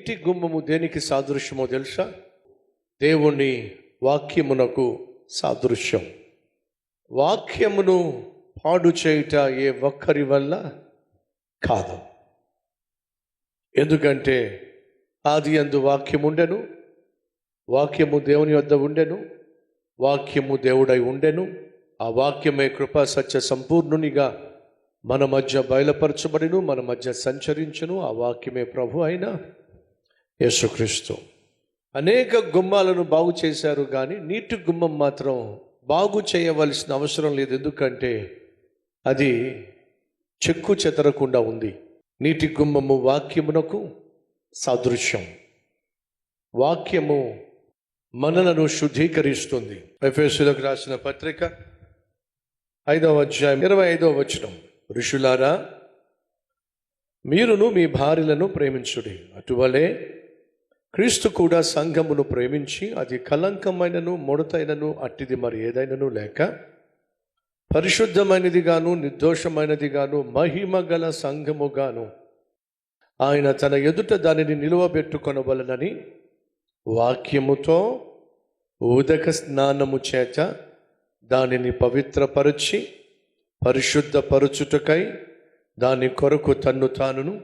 నీటి గుమ్మము దేనికి సాదృశ్యమో తెలుసా? దేవుని వాక్యమునకు సాదృశ్యం. వాక్యమును పాడు చేయుట ఏ ఒక్కరి వల్ల కాదు. ఎందుకంటే ఆది అందు వాక్యం ఉండెను వాక్యము దేవుని వద్ద ఉండెను వాక్యము దేవుడై ఉండెను. ఆ వాక్యమే కృపా సత్య సంపూర్ణునిగా మన మధ్య బయలుపరచబడిను మన మధ్య సంచరించును. ఆ వాక్యమే ప్రభు అయిన యేసుక్రీస్తు. అనేక గుమ్మాలను బాగు చేశారు కానీ నీటి గుమ్మం మాత్రం బాగు చేయవలసిన అవసరం లేదు. ఎందుకంటే అది చెక్కు చెదరకుండా ఉంది. నీటి గుమ్మము వాక్యమునకు సాదృశ్యం. వాక్యము మనలను శుద్ధీకరిస్తుంది. ఎఫ్ఎస్లకు రాసిన పత్రిక ఐదవ అధ్యాయం ఇరవై ఐదవ వచనం. ఋషులారా మీరును మీ భార్యలను ప్రేమించుడి. అటువలే క్రీస్తు కూడా సంఘమును ప్రేమించి అది కలంకమైనను ముడతైనను అట్టిది మరి ఏదైనను లేక పరిశుద్ధమైనదిగాను నిర్దోషమైనదిగాను మహిమ గల సంఘముగాను ఆయన తన ఎదుట దానిని నిలువబెట్టుకొనవలనని వాక్యముతో ఉదక స్నానము చేత దానిని పవిత్రపరచి పరిశుద్ధపరచుటకై దాని కొరకు తన్ను తానును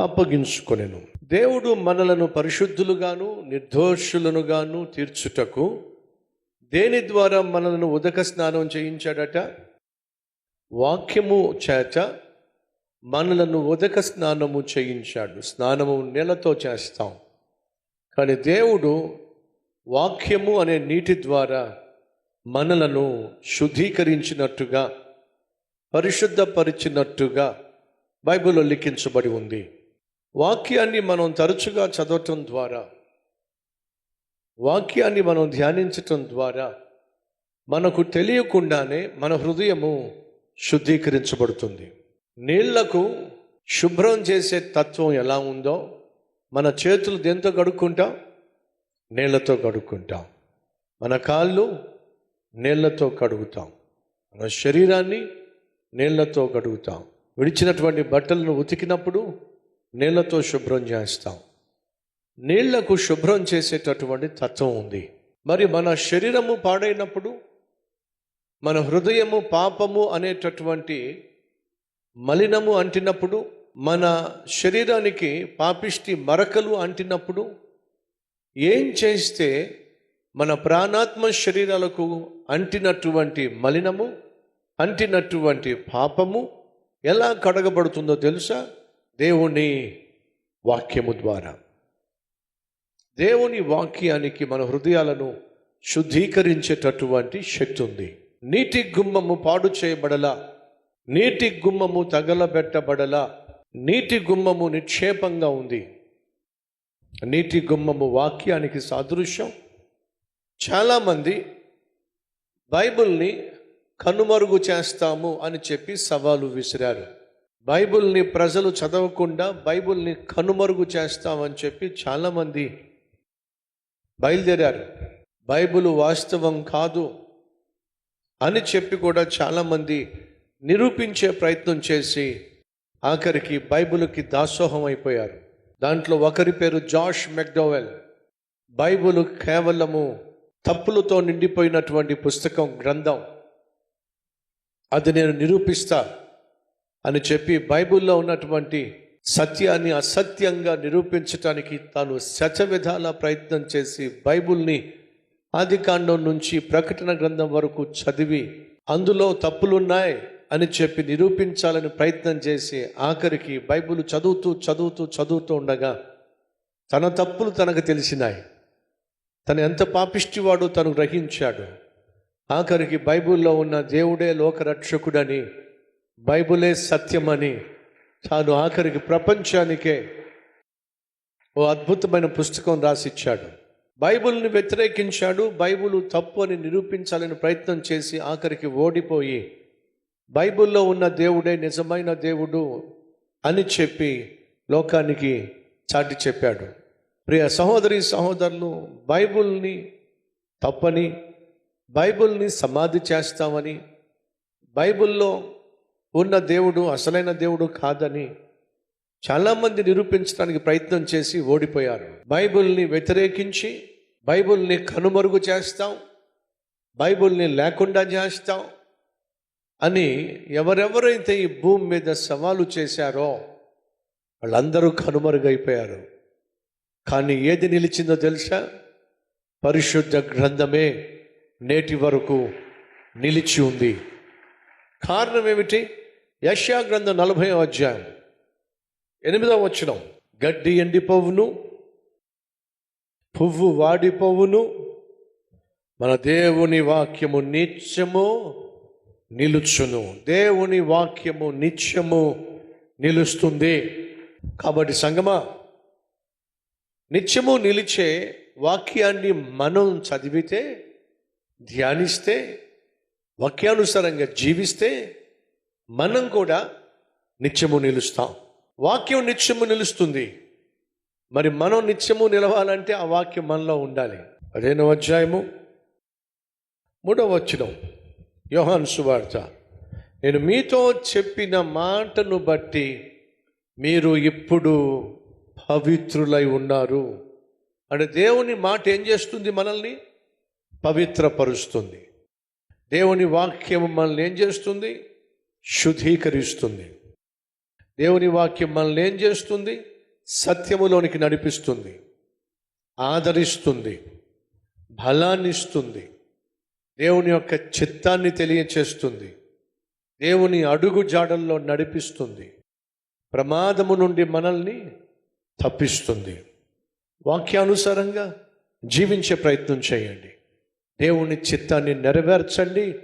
అప్పగించుకొనెను. దేవుడు మనలను పరిశుద్ధులుగాను నిర్దోషులనుగాను తీర్చుటకు దేని ద్వారా మనలను ఉదక స్నానం చేయించాడట? వాక్యము చేత మనలను ఉదక స్నానము చేయించాడు. స్నానము నెలతో చేస్తాం. కానీ దేవుడు వాక్యము అనే నీటి ద్వారా మనలను శుద్ధీకరించినట్టుగా పరిశుద్ధపరిచినట్టుగా బైబిల్లో లిఖించబడి ఉంది. వాక్యాన్ని మనం తరచుగా చదవటం ద్వారా వాక్యాన్ని మనం ధ్యానించటం ద్వారా మనకు తెలియకుండానే మన హృదయము శుద్ధీకరించబడుతుంది. నీళ్ళకు శుభ్రం చేసే తత్వం ఎలా ఉందో మన చేతులు దేంతో కడుక్కుంటాం? నీళ్ళతో కడుక్కుంటాం. మన కాళ్ళు నీళ్ళతో కడుగుతాం. మన శరీరాన్ని నీళ్ళతో కడుగుతాం. విడిచినటువంటి బట్టలను ఉతికినప్పుడు నీళ్ళతో శుభ్రం చేస్తాం. నీళ్ళకు శుభ్రం చేసేటటువంటి తత్వం ఉంది. మరి మన శరీరము పాడైనప్పుడు మన హృదయము పాపము అనేటటువంటి మలినము అంటినప్పుడు మన శరీరానికి పాపిష్టి మరకలు అంటినప్పుడు ఏం చేస్తే మన ప్రాణాత్మ శరీరాలకు అంటినటువంటి మలినము అంటినటువంటి పాపము ఎలా కడగబడుతుందో తెలుసా? దేవుని వాక్యము ద్వారా. దేవుని వాక్యానికి మన హృదయాలను శుద్ధీకరించేటటువంటి శక్తి ఉంది. నీటి గుమ్మము పాడు చేయబడలా నీటి గుమ్మము తగలబెట్టబడలా నీటి గుమ్మము నిక్షేపంగా ఉంది. నీటి గుమ్మము వాక్యానికి సాదృశ్యం. చాలామంది బైబిల్ని కనుమరుగు చేస్తాము అని చెప్పి సవాలు విసిరారు. బైబిల్ని ప్రజలు చదవకుండా బైబిల్ని కనుమరుగు చేస్తామని చెప్పి చాలామంది బయలుదేరారు. బైబిల్ వాస్తవం కాదు అని చెప్పి కూడా చాలామంది నిరూపించే ప్రయత్నం చేసి ఆఖరికి బైబిల్కి దాసోహం అయిపోయారు. దాంట్లో ఒకరి పేరు జాష్ మెక్డోవెల్. బైబిల్ కేవలము తప్పులతో నిండిపోయినటువంటి పుస్తకం గ్రంథం. అది నేను నిరూపిస్తాను అని చెప్పి బైబిల్లో ఉన్నటువంటి సత్యాన్ని అసత్యంగా నిరూపించటానికి తాను శత విధాల ప్రయత్నం చేసి బైబుల్ని ఆదికాండం నుంచి ప్రకటన గ్రంథం వరకు చదివి అందులో తప్పులున్నాయి అని చెప్పి నిరూపించాలని ప్రయత్నం చేసి ఆఖరికి బైబిల్ చదువుతూ చదువుతూ చదువుతూ ఉండగా తన తప్పులు తనకు తెలిసినాయి. తను ఎంత పాపిష్టివాడో తను గ్రహించాడు. ఆఖరికి బైబిల్లో ఉన్న దేవుడే లోకరక్షకుడని బైబిలే సత్యమని తాను ఆఖరికి ప్రపంచానికే ఓ అద్భుతమైన పుస్తకం రాసిచ్చాడు. బైబిల్ని వ్యతిరేకించాడు బైబిల్ తప్పు అని నిరూపించాలని ప్రయత్నం చేసి ఆఖరికి ఓడిపోయి బైబిల్లో ఉన్న దేవుడే నిజమైన దేవుడు అని చెప్పి లోకానికి చాటి చెప్పాడు. ప్రియ సహోదరి సహోదరులు బైబిల్ని తప్పని బైబిల్ని సమాధి చేస్తామని బైబిల్లో ఉన్న దేవుడు అసలైన దేవుడు కాదని చాలామంది నిరూపించడానికి ప్రయత్నం చేసి ఓడిపోయారు. బైబిల్ని వ్యతిరేకించి బైబిల్ని కనుమరుగు చేస్తాం బైబిల్ని లేకుండా చేస్తాం అని ఎవరెవరైతే ఈ భూమి మీద సవాలు చేశారో వాళ్ళందరూ కనుమరుగైపోయారు. కానీ ఏది నిలిచిందో తెలుసా? పరిశుద్ధ గ్రంథమే నేటి వరకు నిలిచి ఉంది. కారణం ఏమిటి యశా గ్రంథం నలభై అధ్యాయం. ఎనిమిదవ వచనం. గడ్డి ఎండిపోవును పువ్వు వాడిపోవును మన దేవుని వాక్యము నిత్యము నిలుచును. దేవుని వాక్యము నిత్యము నిలుస్తుంది. కాబట్టి సంగమా నిత్యము నిలిచే వాక్యాన్ని మనం చదివితే ధ్యానిస్తే వాక్యానుసారంగా జీవిస్తే మనం కూడా నిత్యము నిలుస్తాం. వాక్యం నిత్యము నిలుస్తుంది. మరి మనం నిత్యము నిలవాలంటే ఆ వాక్యం మనలో ఉండాలి. పదిహేనవ అధ్యాయము మూడవ వచనం యోహాన్ సువార్త. నేను మీతో చెప్పిన మాటను బట్టి మీరు ఇప్పుడు పవిత్రులై ఉన్నారు. అంటే దేవుని మాట ఏం చేస్తుంది మనల్ని? పవిత్రపరుస్తుంది. దేవుని వాక్యం మనల్ని ఏం చేస్తుంది? శుద్ధీకరిస్తుంది. దేవుని వాక్యం మనల్ని ఏం చేస్తుంది? సత్యములోనికి నడిపిస్తుంది. ఆదరిస్తుంది. బలాన్ని ఇస్తుంది దేవుని యొక్క చిత్తాన్ని తెలియచేస్తుంది. దేవుని అడుగు జాడల్లో నడిపిస్తుంది. ప్రమాదము నుండి మనల్ని తప్పిస్తుంది. వాక్యానుసారంగా జీవించే ప్రయత్నం చేయండి. దేవుని చిత్తాన్ని నెరవేర్చండి.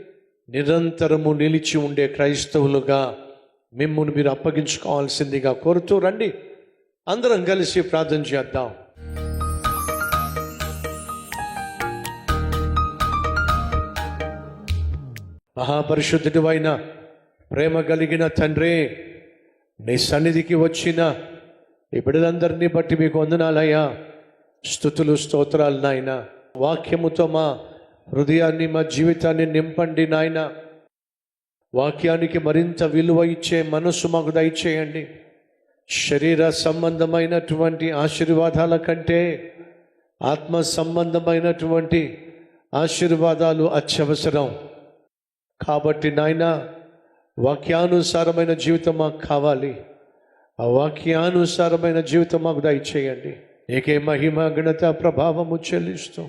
నిరంతరము నిలిచి ఉండే క్రైస్తవులుగా మిమ్మల్ని మీరు అప్పగించుకోవాల్సిందిగా కోరుతూ రండి. అందరం కలిసి ప్రార్థన చేద్దాం. మహాపరిశుద్ధుడు అయిన ప్రేమ కలిగిన తండ్రి నీ సన్నిధికి వచ్చిన ఈ బిడ్డలందరినీ బట్టి మీకు వందనాలయ్యా. స్థుతులు స్తోత్రాలు నాయన. వాక్యముతో మా హృదయాన్ని మా జీవితాన్ని నింపండి నాయన. వాక్యానికి మరింత విలువ ఇచ్చే మనస్సు మాకు దయచేయండి. శరీర సంబంధమైనటువంటి ఆశీర్వాదాల కంటే ఆత్మ సంబంధమైనటువంటి ఆశీర్వాదాలు అత్యవసరం. కాబట్టి నాయన వాక్యానుసారమైన జీవితం మాకు కావాలి. ఆ వాక్యానుసారమైన జీవితం మాకు దయచేయండి. ఏకే మహిమ గణత ప్రభావము చెల్లిస్తూ